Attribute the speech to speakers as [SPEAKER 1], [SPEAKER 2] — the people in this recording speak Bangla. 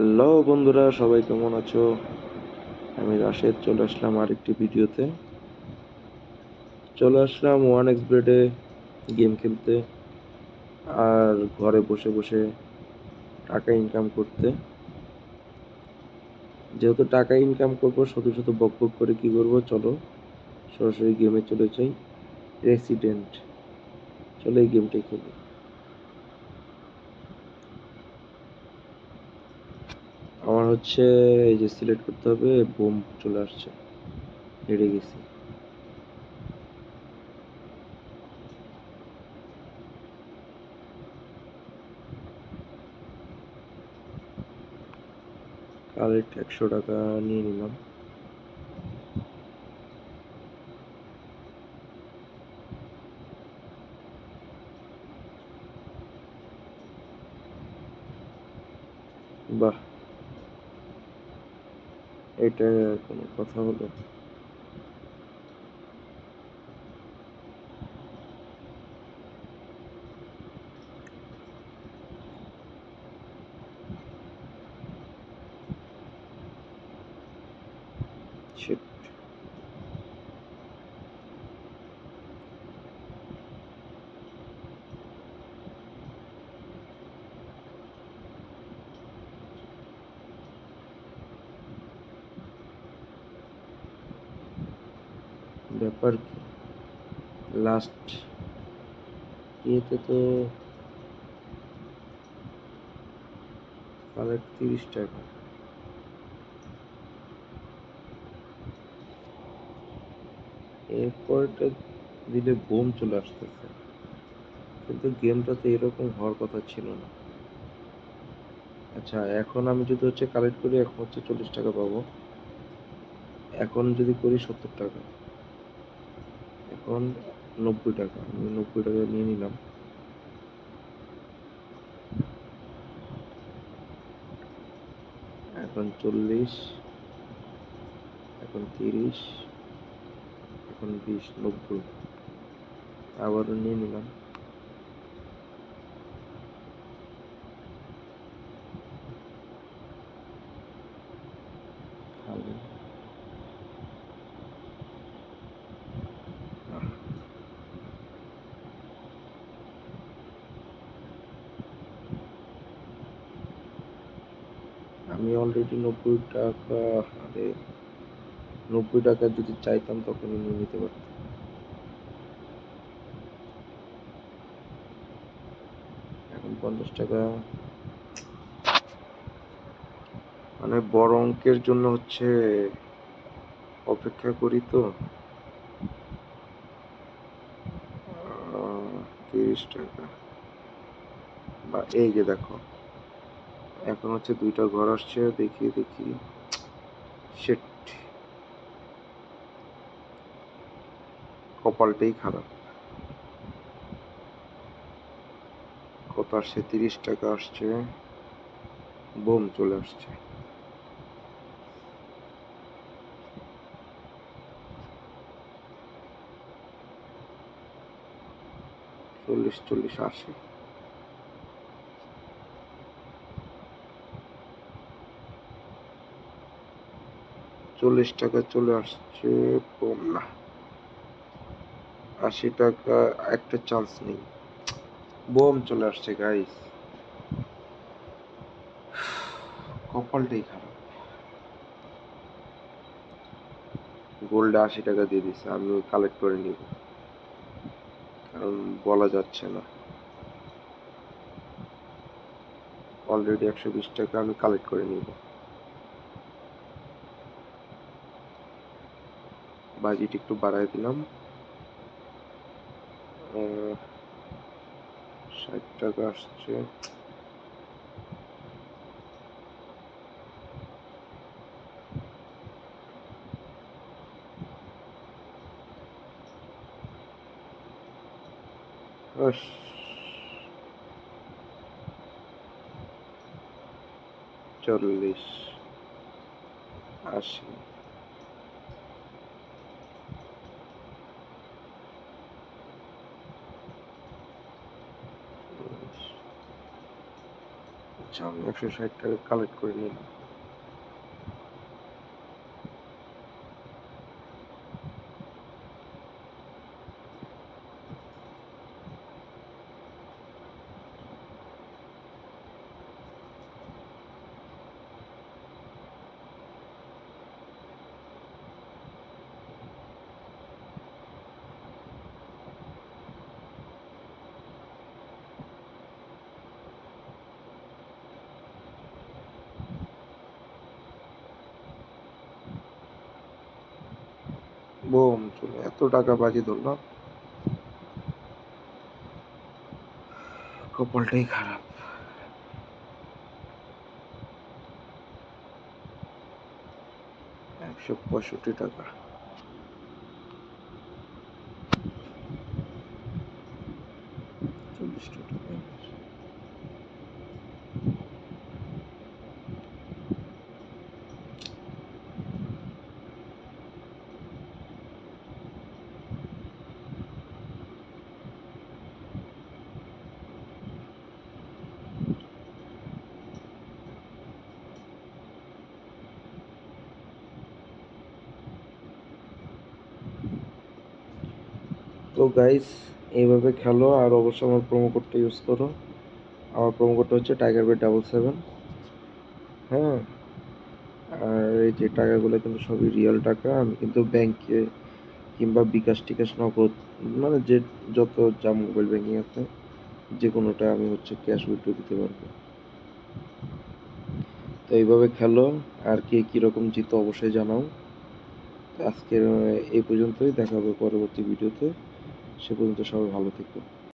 [SPEAKER 1] হ্যালো বন্ধুরা, সবাই কেমন আছো? আমি রাশেদ, চলে আসলাম আরেকটি ভিডিওতে। চলে আসলাম ওয়ান এক্স বেডে গেম খেলতে আর ঘরে বসে বসে টাকা ইনকাম করতে। যেহেতু টাকা ইনকাম করব শুধু শুধু বক বক করে কি করব? চলো সরাসরি গেমে চলে যাই। রেসিডেন্ট চলো এই গেমটাই খেলি। আমার হচ্ছে এই যে সিলেক্ট করতে হবে, বোম চলে আসছে। হেরে গেছি। কালেক্ট একশো টাকা নিয়ে নিলাম। বাহ! এটা কোনো কথা হলো Shit. ব্যাপার কি? লাস্ট ইয়েতে তো কালেক্ট তিরিশ টাকা। এরপরটা দিলে বোম চলে আসতেছে। কিন্তু গেমটা তো এরকম হওয়ার কথা ছিল না। আচ্ছা এখন আমি যদি হচ্ছে কালেক্ট করি, এখন হচ্ছে চল্লিশ টাকা পাবো। এখন যদি করি সত্তর টাকা। এখন নব্বই টাকা। আমি নব্বই টাকা নিয়ে নিলাম। এখন চল্লিশ, এখন তিরিশ, এখন বিশ, নব্বই। আবারও নিয়ে নিলাম খালি আমি অলরেডি নব্বই টাকা, আরে নব্বই টাকা যদি চাইতাম তখনই নিয়ে নিতে পারতাম। এখন পঞ্চাশ টাকা। মানে বড় অঙ্কের জন্য হচ্ছে অপেক্ষা করি তো। তিরিশ টাকা। বা এই যে দেখো। এখন হচ্ছে দুইটা ঘর আসছে, দেখি দেখি। সেট কপালটাই খারাপ। কত আসছে? তিরিশ টাকা আসছে। বোম চলে আসছে। চল্লিশ চল্লিশ আশি চল্লিশ টাকা চলে আসছে বোম না আশি টাকা একটা চান্স নেই। বোম চলে আসছে গাইস কপালটাই খারাপ। গোল্ডে আশি টাকা দিয়ে দিছে, আমি কালেক্ট করে নিব। কারণ বলা যাচ্ছে না। অলরেডি একশো বিশ টাকা আমি কালেক্ট করে নিব। বাজিট একটু বাড়াই দিলাম। ষাট টাকা আসছে। আস, চল্লিশ। আশি। আচ্ছা আমি একশো ষাট টাকা কালেক্ট করে নিলাম। বোম চলে এত টাকা বাজি ধরলাম। কপালটাই খারাপ। একশো পঁয়ষট্টি টাকা চল্লিশটা টাকা তো গাইস এইভাবে খেলো আর অবশ্যই আমার প্রোমো কোডটা ইউজ করো। আমার প্রোমো কোডটা হচ্ছে টাইগার বেড ডাবল সেভেন হ্যাঁ? আর এই যে টাকাগুলো কিন্তু সবই রিয়েল টাকা, আমি কিন্তু ব্যাংকে কিংবা বিকাশ টিকাশ নগদ মানে যে যত যা মোবাইল ব্যাংকিং আছে যে কোনোটা আমি হচ্ছে ক্যাশ উইথড্র দিতে পারব। তো এইভাবে খেলো, আর কে কীরকম জিতো অবশ্যই জানাও। আজকের এই পর্যন্তই, দেখা হবে পরবর্তী ভিডিওতে সে পর্যন্ত সবাই ভালো থেকো